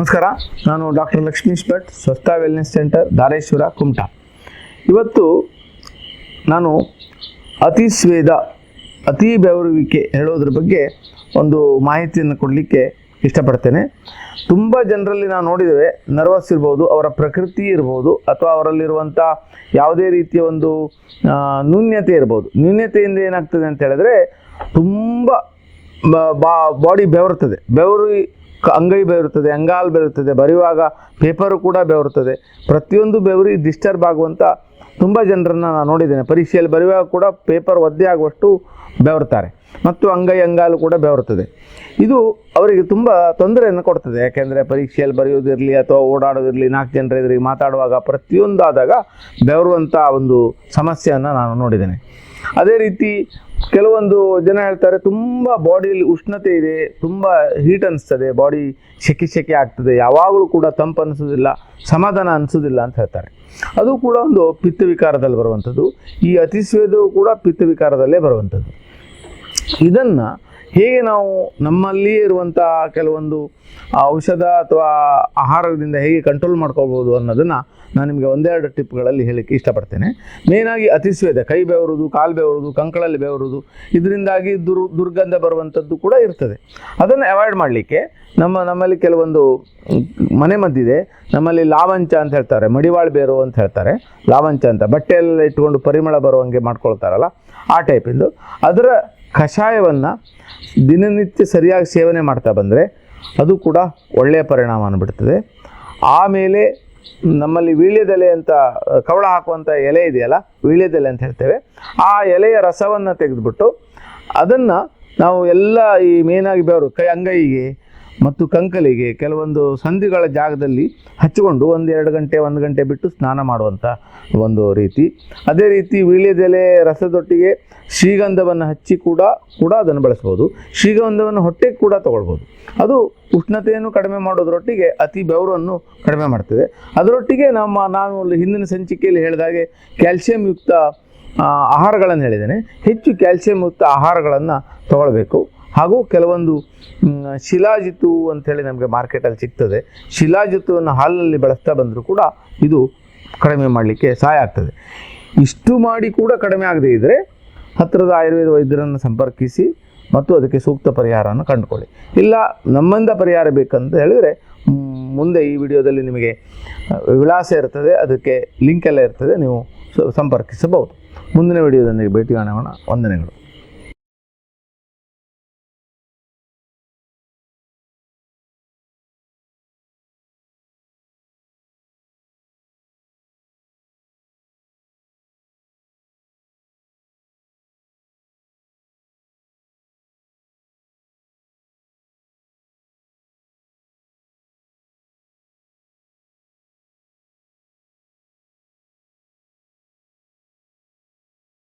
ನಮಸ್ಕಾರ, ನಾನು ಡಾಕ್ಟರ್ ಲಕ್ಷ್ಮೀಶ್ ಭಟ್ ಸ್ವಸ್ಥ ವೆಲ್ನೆಸ್ ಸೆಂಟರ್ ಧಾರೇಶ್ವರ ಕುಮಟ. ಇವತ್ತು ನಾನು ಅತಿ ಸ್ವೇದ, ಅತಿ ಬೆವರುವಿಕೆ ಹೇಳೋದ್ರ ಬಗ್ಗೆ ಒಂದು ಮಾಹಿತಿಯನ್ನು ಕೊಡಲಿಕ್ಕೆ ಇಷ್ಟಪಡ್ತೇನೆ. ತುಂಬ ಜನರಲ್ಲಿ ನಾವು ನೋಡಿದ್ದೇವೆ, ನರ್ವಸ್ ಇರ್ಬೋದು, ಅವರ ಪ್ರಕೃತಿ ಇರ್ಬೋದು, ಅಥವಾ ಅವರಲ್ಲಿರುವಂಥ ಯಾವುದೇ ರೀತಿಯ ಒಂದು ನ್ಯೂನ್ಯತೆ ಇರ್ಬೋದು. ನ್ಯೂನ್ಯತೆಯಿಂದ ಏನಾಗ್ತದೆ ಅಂತ ಹೇಳಿದ್ರೆ, ತುಂಬ ಬಾಡಿ ಬೆವರ್ತದೆ ಬೆವರು ಅಂಗೈ ಬೆವರುತ್ತದೆ, ಅಂಗಾಲು ಬೆವರುತ್ತದೆ, ಬರೆಯುವಾಗ ಪೇಪರು ಕೂಡ ಬೆವರುತ್ತದೆ. ಪ್ರತಿಯೊಂದು ಬೆವರಿ ಡಿಸ್ಟರ್ಬ್ ಆಗುವಂಥ ತುಂಬ ಜನರನ್ನು ನಾನು ನೋಡಿದ್ದೇನೆ. ಪರೀಕ್ಷೆಯಲ್ಲಿ ಬರೆಯುವಾಗ ಕೂಡ ಪೇಪರ್ ಒದ್ದೆ ಆಗುವಷ್ಟು ಬೆವರ್ತಾರೆ ಮತ್ತು ಅಂಗೈ, ಅಂಗಾಲು ಕೂಡ ಬೆವರುತ್ತದೆ. ಇದು ಅವರಿಗೆ ತುಂಬ ತೊಂದರೆಯನ್ನು ಕೊಡ್ತದೆ. ಯಾಕೆಂದರೆ ಪರೀಕ್ಷೆಯಲ್ಲಿ ಬರೆಯೋದಿರಲಿ ಅಥವಾ ಓಡಾಡೋದಿರಲಿ ನಾಲ್ಕು ಜನರ ಎದುರಿಗೆ ಮಾತಾಡುವಾಗ ಪ್ರತಿಯೊಂದಾದಾಗ ಬೆವರುವಂಥ ಒಂದು ಸಮಸ್ಯೆಯನ್ನು ನಾನು ನೋಡಿದ್ದೇನೆ. ಅದೇ ರೀತಿ ಕೆಲವೊಂದು ಜನ ಹೇಳ್ತಾರೆ, ತುಂಬ ಬಾಡಿಯಲ್ಲಿ ಉಷ್ಣತೆ ಇದೆ, ತುಂಬ ಹೀಟ್ ಅನಿಸ್ತದೆ ಬಾಡಿ ಶೆಕೆ ಶೆಕೆ ಆಗ್ತದೆ, ಯಾವಾಗಲೂ ಕೂಡ ತಂಪು ಅನಿಸೋದಿಲ್ಲ, ಸಮಾಧಾನ ಅನಿಸೋದಿಲ್ಲ ಅಂತ ಹೇಳ್ತಾರೆ. ಅದು ಕೂಡ ಒಂದು ಪಿತ್ತ ವಿಕಾರದಲ್ಲಿ ಬರುವಂಥದ್ದು, ಈ ಅತಿಸ್ವೇದವು ಕೂಡ ಪಿತ್ತ ವಿಕಾರದಲ್ಲೇ ಬರುವಂಥದ್ದು. ಇದನ್ನು ಹೇಗೆ ನಾವು ನಮ್ಮಲ್ಲಿಯೇ ಇರುವಂಥ ಕೆಲವೊಂದು ಔಷಧ ಅಥವಾ ಆಹಾರದಿಂದ ಹೇಗೆ ಕಂಟ್ರೋಲ್ ಮಾಡ್ಕೊಳ್ಬೋದು ಅನ್ನೋದನ್ನು ನಾನು ನಿಮಗೆ ಒಂದೆರಡು ಟಿಪ್ಗಳಲ್ಲಿ ಹೇಳಕ್ಕೆ ಇಷ್ಟಪಡ್ತೇನೆ. ಮೇಯ್ನಾಗಿ ಅತಿಸ್ವೇದ ಕೈ ಬೆವರುದು, ಕಾಲು ಬೆವರುದು, ಕಂಕಳಲ್ಲಿ ಬೆವರುದು, ಇದರಿಂದಾಗಿ ದುರ್, ದುರ್ಗಂಧ ಬರುವಂಥದ್ದು ಕೂಡ ಇರ್ತದೆ. ಅದನ್ನು ಅವಾಯ್ಡ್ ಮಾಡಲಿಕ್ಕೆ ನಮ್ಮ, ನಮ್ಮಲ್ಲಿ ಕೆಲವೊಂದು ಮನೆ ಮದ್ದಿದೆ, ನಮ್ಮಲ್ಲಿ ಲಾವಂಚ ಅಂತ ಹೇಳ್ತಾರೆ, ಮಡಿವಾಳ್ ಬೇರು ಅಂತ ಹೇಳ್ತಾರೆ, ಲಾವಂಚ ಅಂತ. ಬಟ್ಟೆಯೆಲ್ಲ ಇಟ್ಕೊಂಡು ಪರಿಮಳ ಬರುವಂಗೆ ಮಾಡ್ಕೊಳ್ತಾರಲ್ಲ, ಆ ಟೈಪಿಂದು ಅದರ ಕಷಾಯವನ್ನು ದಿನನಿತ್ಯ ಸರಿಯಾಗಿ ಸೇವನೆ ಮಾಡ್ತಾ ಬಂದರೆ ಅದು ಕೂಡ ಒಳ್ಳೆಯ ಪರಿಣಾಮ ಬಿಡ್ತದೆ ಆಮೇಲೆ ನಮ್ಮಲ್ಲಿ ವೀಳ್ಯದೆಲೆ ಅಂತ, ಕವಳ ಹಾಕುವಂಥ ಎಲೆ ಇದೆಯಲ್ಲ, ವೀಳ್ಯದೆಲೆ ಅಂತ ಹೇಳ್ತೇವೆ. ಆ ಎಲೆಯ ರಸವನ್ನು ತೆಗೆದುಬಿಟ್ಟು ಅದನ್ನು ನಾವು ಎಲ್ಲ ಈ ಮೇನಾಗಿ ಬೆವರು, ಕೈ ಅಂಗೈಗೆ ಮತ್ತು ಕಂಕಲಿಗೆ ಕೆಲವೊಂದು ಸಂಧಿಗಳ ಜಾಗದಲ್ಲಿ ಹಚ್ಚಿಕೊಂಡು ಒಂದು ಎರಡು ಗಂಟೆ, ಒಂದು ಗಂಟೆ ಬಿಟ್ಟು ಸ್ನಾನ ಮಾಡುವಂಥ ಒಂದು ರೀತಿ. ಅದೇ ರೀತಿ ವೀಳ್ಯದೆಲೆ ರಸದೊಟ್ಟಿಗೆ ಶ್ರೀಗಂಧವನ್ನು ಹಚ್ಚಿ ಕೂಡ ಕೂಡ ಅದನ್ನು ಬಳಸ್ಬೋದು. ಶ್ರೀಗಂಧವನ್ನು ಹೊಟ್ಟೆಗೆ ಕೂಡ ತಗೊಳ್ಬೋದು. ಅದು ಉಷ್ಣತೆಯನ್ನು ಕಡಿಮೆ ಮಾಡೋದರೊಟ್ಟಿಗೆ ಅತಿ ಬೆವರನ್ನು ಕಡಿಮೆ ಮಾಡ್ತದೆ. ಅದರೊಟ್ಟಿಗೆ ನಮ್ಮ, ನಾನು ಹಿಂದಿನ ಸಂಚಿಕೆಯಲ್ಲಿ ಹೇಳಿದಾಗೆ ಕ್ಯಾಲ್ಸಿಯಂ ಯುಕ್ತ ಆಹಾರಗಳನ್ನು ಹೇಳಿದ್ದೇನೆ. ಹೆಚ್ಚು ಕ್ಯಾಲ್ಸಿಯಂ ಯುಕ್ತ ಆಹಾರಗಳನ್ನು ತಗೊಳ್ಬೇಕು. ಹಾಗೂ ಕೆಲವೊಂದು ಶಿಲಾಜಿತು ಅಂಥೇಳಿ ನಮಗೆ ಮಾರ್ಕೆಟಲ್ಲಿ ಸಿಗ್ತದೆ. ಶಿಲಾಜಿತುವನ್ನು ಹಾಲಿನಲ್ಲಿ ಬಳಸ್ತಾ ಬಂದರೂ ಕೂಡ ಇದು ಕಡಿಮೆ ಮಾಡಲಿಕ್ಕೆ ಸಹಾಯ ಆಗ್ತದೆ. ಇಷ್ಟು ಮಾಡಿ ಕೂಡ ಕಡಿಮೆ ಆಗದೇ ಇದ್ದರೆ ಹತ್ತಿರದ ಆಯುರ್ವೇದ ವೈದ್ಯರನ್ನು ಸಂಪರ್ಕಿಸಿ ಮತ್ತು ಅದಕ್ಕೆ ಸೂಕ್ತ ಪರಿಹಾರವನ್ನು ಕಂಡುಕೊಳ್ಳಿ. ಇಲ್ಲ, ನಮ್ಮಿಂದ ಪರಿಹಾರ ಬೇಕಂತ ಹೇಳಿದರೆ ಮುಂದೆ ಈ ವಿಡಿಯೋದಲ್ಲಿ ನಿಮಗೆ ವಿಳಾಸ ಇರ್ತದೆ, ಅದಕ್ಕೆ ಲಿಂಕ್ ಎಲ್ಲ ಇರ್ತದೆ, ನೀವು ಸಂಪರ್ಕಿಸಬಹುದು. ಮುಂದಿನ ವಿಡಿಯೋದೊಂದಿಗೆ ಭೇಟಿ ಕಾಣೋಣ ವಂದನೆಗಳು.